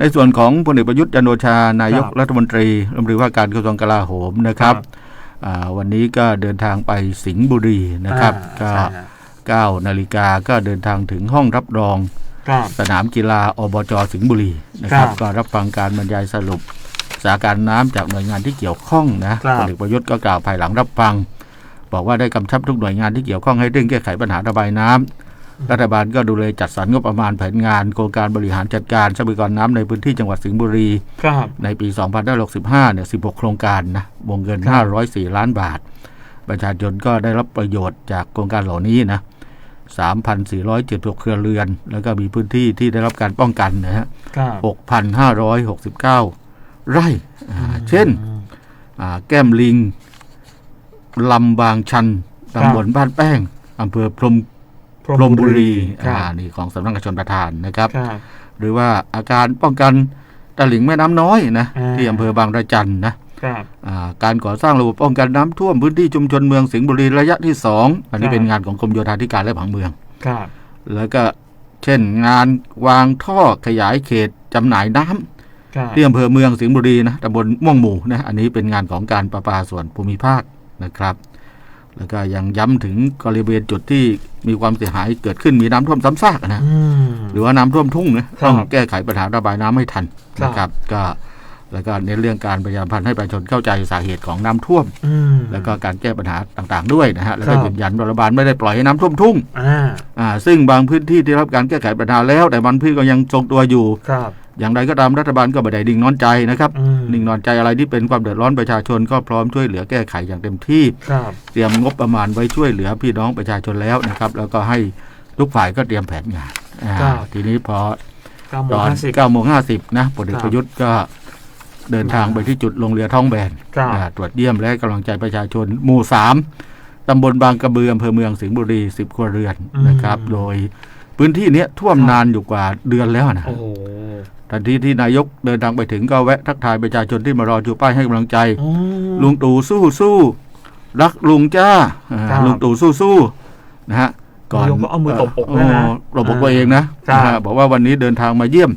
ในส่วนของพลเอกประยุทธ์จันทร์โอชานายกครับรัฐมนตรีรัฐมนตรีว่าการกระทรวงกลาโหมนะครับอ่าวันนี้ก็เดินทางไปสิงห์บุรีนะครับก็อ่าใช่ฮะ9นาฬิกาก็เดินทางถึงห้องรับรองครับสนามกีฬาอบจสิงห์บุรีนะครับครับก็รับฟังการบรรยายสรุปสถานการณ์น้ำจากหน่วยงานที่เกี่ยวข้องนะครับพลเอกประยุทธ์ก็กล่าวภายหลังรับฟัง บอกว่าได้กำชับทุกหน่วยงานที่เกี่ยวข้องให้เร่งแก้ไขปัญหาระบายน้ำ รัฐบาลก็ดูแลจัดสรรงบประมาณแผนงานโครงการบริหารจัดการทรัพยากรน้ำในพื้นที่จังหวัดสิงห์บุรีครับในปี 2565 เนี่ย 16 โครงการนะวงเงินครับ504 ล้านบาท ประชาชนก็ได้รับประโยชน์จากโครงการเหล่านี้นะ 3,476 เครือเรือน แล้วก็มีพื้นที่ที่ได้รับการป้องกันนะฮะครับ6,569 ไร่อ่าเช่นอ่าแก้มลิงลำบางชันครับตำบลบ้านแป้งอำเภอพรหม พพรหมบุรีครัอ่าบนี่ของสำนักงานชนประทานนะครับครับ หรือว่าอาการป้องกันตลิ่งแม่น้ำน้อยนะอ่าที่อำเภอบางระจันนะครับอ่าการก่อสร้างระบบป้องกันน้ำท่วมพื้นที่ชุมชนเมืองสิงห์บุรีระยะที่สองอันนี้ครับเป็นงานของกรมโยธาธิการและผังเมืองครับแล้วก็เช่นงานวางท่อขยายเขตจำหน่ายน้ำครับที่อำเภอเมืองสิงห์บุรีนะตำบลม่วงหมู่นะอันนี้เป็นงานของการประปาส่วนภูมิภาคนะครับ แล้วก็ยังย้ำถึงบริเวณจุดที่มีความเสียหายเกิดขึ้นมีน้ำท่วมซ้ำซากนะอืมหรือว่าน้ำท่วมทุ่งนะครับต้องแก้ไขปัญหาระบายน้ำให้ทันครับนะครับ ก็แล้วก็ในนเรื่องการประชาสัมพันธ์ให้ประชาชนเข้าใจสาเหตุของน้ำท่วมอืมแล้วก็การแก้ปัญหาต่างๆ ด้วยนะฮะ แล้วก็ครับยืนยันว่ารัฐบาลไม่ได้ปล่อยให้น้ำท่วมทุ่งอ่าอ่าซึ่งบางพื้นที่ที่รับการแก้ไขปัญหาแล้ว แต่บางพื้นที่ก็ยังทรงตัวอยู่ครับ อย่างไรก็ตามรัฐบาลก็ไม่ได้ดิ่งนอนใจนะครับอืมนิ่งนอนใจอะไรที่เป็นความเดือดร้อนประชาชนก็พร้อมช่วยเหลือแก้ไขอย่างเต็มที่ครับเตรียมงบประมาณไว้ช่วยเหลือพี่น้องประชาชนแล้วนะครับ แล้วก็ให้ทุกฝ่ายก็เตรียมแผนงานอ่าครับทีนี้พอเก้าโมตงอนห้าสิบ9โมง50นะพลเอกครับประยุทธ์ก็เดินทางไปที่จุดลงเรือท้องแบนครับอ่าตรวจเยี่ยมและให้กำลังใจประชาชนหมู่3ตำบลบางกระบืออำเภอเมืองสิงห์บุรี10ครัวเรือนนะครับ โดยพื้นที่เนี้ยท่วมนานอยู่กว่าเดือนแล้วนะโอ้โห ทันทีที่นายกเดินทางไปถึงก็แวะทักทายประชาชนที่มารอชูป้ายให้กำลังใจอืมลุงตู่สู้สู้รักลุงจ้าอ่าครับลุงตู่สู้สู้นะฮะนายกก็เอามือตบอกด้วยนะโตบอกตัวเองนะครับนะฮะบอกว่าวันนี้เดินทางมาเยี่ยม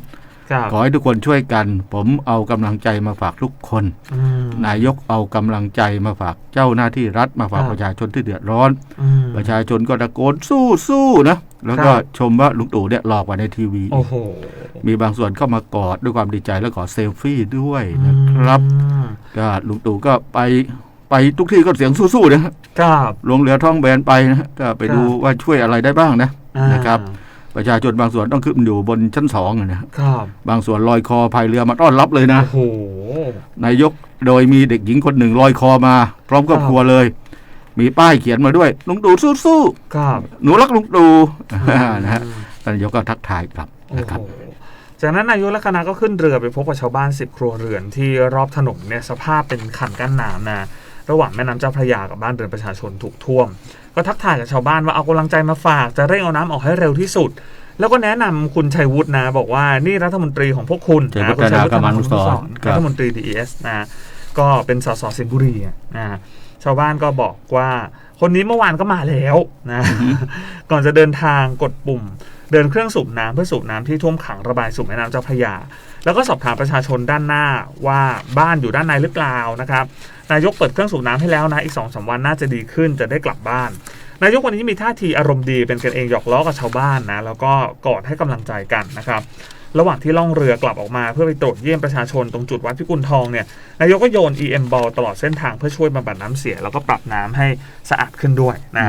ครับขอให้ทุกคนช่วยกัน ผมเอากำลังใจมาฝากทุกคนอืมนายกเอากำลังใจมาฝากเจ้าหน้าที่รัฐมาฝากครับประชาชนที่เดือดร้อนอืมประชาชนก็ตะโกนสู้สู้นะ แล้วก็ครับชมว่าลุงตู่เนี่ยหลอกกว่าในทีวี โอ้โห มีบางส่วนเข้ามากอดด้วยความดีใจแล้วขอเซลฟี่ด้วยนะครับอืมก็ลุงตู่ก็ไปไปทุกที่ก็เสียงสู้ๆนะฮะครับลงเรือท้องแบนไปนะฮะก็ไปครับดูว่าช่วยอะไรได้บ้างนะอ่านะครับ ประชาชนบางส่วนต้องขึ้นอยู่บนชั้นสองอะนะฮะครับบางส่วนลอยคอพายเรือมาต้อนรับเลยนะโอ้โหนายกโดยมีเด็กหญิงคนหนึ่งลอยคอมา พร้อมครอบครัวเลย มีป้ายเขียนมาด้วยลุงตู่สู้ครับๆหนูรักลุงตู่นะฮะท่านนายกก็ทักทายกลับโอ้นะครับโห จากนั้นนายกและคณะก็ขึ้นเรือไปพบกับชาวบ้านสิบครัวเรือนที่รอบถนนเนี่ยสภาพเป็นขันกั้นน้ำนะระหว่างแม่น้ำเจ้าพระยากับบ้านเรือนประชาชนถูกท่วม ก็ทักทายกับชาวบ้านว่าเอากำลังใจมาฝากจะเร่งเอาน้ำออกให้เร็วที่สุด แล้วก็แนะนำคุณชัยวุฒินะ บอกว่านี่รัฐมนตรีของพวกคุณชัยวุนะฒิคุณชัยวุฒิกำลังกำลังสอนสอนครับรัฐมนตรี DES นะก็เป็นสสสิงห์บุรีอะนะ ชาวบ้านก็บอกว่าคนนี้เมื่อวานก็มาแล้วนะ ก่อนจะเดินทางกดปุ่ม เดินเครื่องสูบน้ำเพื่อสูบน้ำที่ท่วมขังระบายสู่แม่น้ำเจ้าพระยา แล้วก็สอบถามประชาชนด้านหน้าว่าบ้านอยู่ด้านในหรือเปล่านะครับ นายกเปิดเครื่องสูบน้ำให้แล้วนะอีกสองสามวันน่าจะดีขึ้นจะได้กลับบ้าน นายกวันนี้มีท่าทีอารมณ์ดีเป็นกันเองหยอกล้อกับชาวบ้านนะแล้วก็กอดให้กำลังใจกันนะครับ ระหว่างที่ล่องเรือกลับออกมาเพื่อไปตรวจเยี่ยมประชาชนตรงจุดวัดพิกุลทองเนี่ยนายกก็โยน EM ball ตลอดเส้นทางเพื่อช่วยบำบัดน้ำเสีย แล้วก็ปรับน้ำให้สะอาดขึ้นด้วยนะ